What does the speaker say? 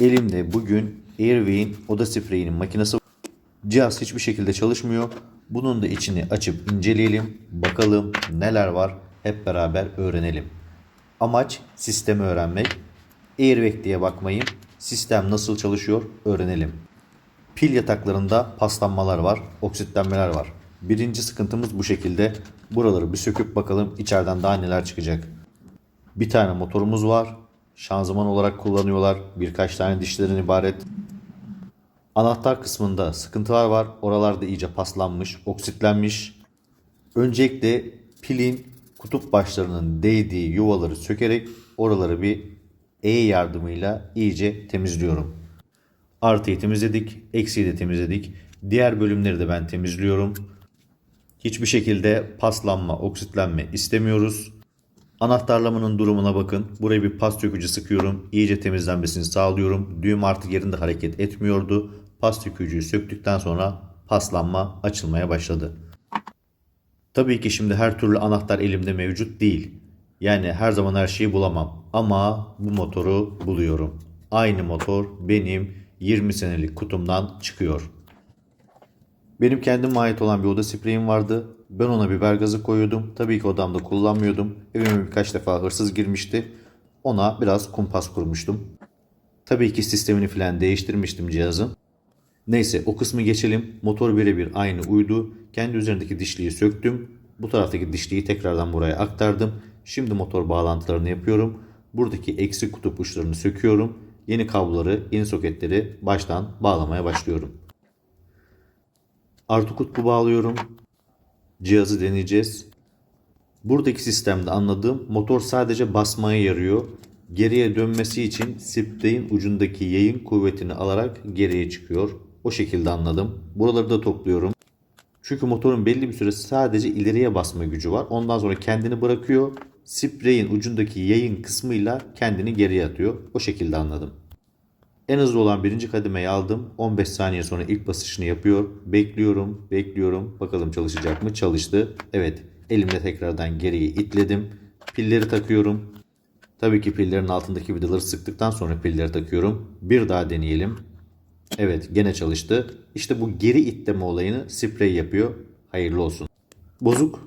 Elimde bugün Airway'in oda spreyinin makinesi. Cihaz hiçbir şekilde çalışmıyor. Bunun da içini açıp inceleyelim. Bakalım neler var. Hep beraber öğrenelim. Amaç sistemi öğrenmek. Airbag diye bakmayın. Sistem nasıl çalışıyor öğrenelim. Pil yataklarında paslanmalar var, oksitlenmeler var. Birinci sıkıntımız bu şekilde. Buraları bir söküp bakalım içeriden daha neler çıkacak. Bir tane motorumuz var. Şanzıman olarak kullanıyorlar. Birkaç tane dişlerin ibaret. Anahtar kısmında sıkıntılar var. Oralarda iyice paslanmış, oksitlenmiş. Öncelikle pilin kutup başlarının değdiği yuvaları sökerek oraları bir E yardımıyla iyice temizliyorum. Artıyı temizledik, eksiği de temizledik. Diğer bölümleri de ben temizliyorum. Hiçbir şekilde paslanma, oksitlenme istemiyoruz. Anahtarlamanın durumuna bakın. Buraya bir pas dökücü sıkıyorum. İyice temizlenmesini sağlıyorum. Düğüm artık yerinde hareket etmiyordu. Pas dökücüyü söktükten sonra paslanma açılmaya başladı. Tabii ki şimdi her türlü anahtar elimde mevcut değil. Yani her zaman her şeyi bulamam. Ama bu motoru buluyorum. Aynı motor benim 20 senelik kutumdan çıkıyor. Benim kendime ait olan bir oda spreyim vardı. Ben ona biber gazı koyuyordum. Tabii ki odamda kullanmıyordum. Evime birkaç defa hırsız girmişti. Ona biraz kumpas kurmuştum. Tabii ki sistemini falan değiştirmiştim cihazın. Neyse o kısmı geçelim. Motor birebir aynı uydu. Kendi üzerindeki dişliği söktüm. Bu taraftaki dişliği tekrardan buraya aktardım. Şimdi motor bağlantılarını yapıyorum. Buradaki eksik kutup uçlarını söküyorum. Yeni kabloları, yeni soketleri baştan bağlamaya başlıyorum. Artı kutbu bağlıyorum. Cihazı deneyeceğiz. Buradaki sistemde anladığım motor sadece basmaya yarıyor. Geriye dönmesi için spreyin ucundaki yayın kuvvetini alarak geriye çıkıyor. O şekilde anladım. Buraları da topluyorum. Çünkü motorun belli bir süre sadece ileriye basma gücü var. Ondan sonra kendini bırakıyor. Spreyin ucundaki yayın kısmıyla kendini geriye atıyor. O şekilde anladım. En hızlı olan birinci kademeyi aldım. 15 saniye sonra ilk basışını yapıyor. Bekliyorum, bekliyorum. Bakalım çalışacak mı? Çalıştı. Evet, elimle tekrardan geriye itledim. Pilleri takıyorum. Tabii ki pillerin altındaki vidaları sıktıktan sonra pilleri takıyorum. Bir daha deneyelim. Evet, gene çalıştı. İşte bu geri itleme olayını sprey yapıyor. Hayırlı olsun. Bozuk.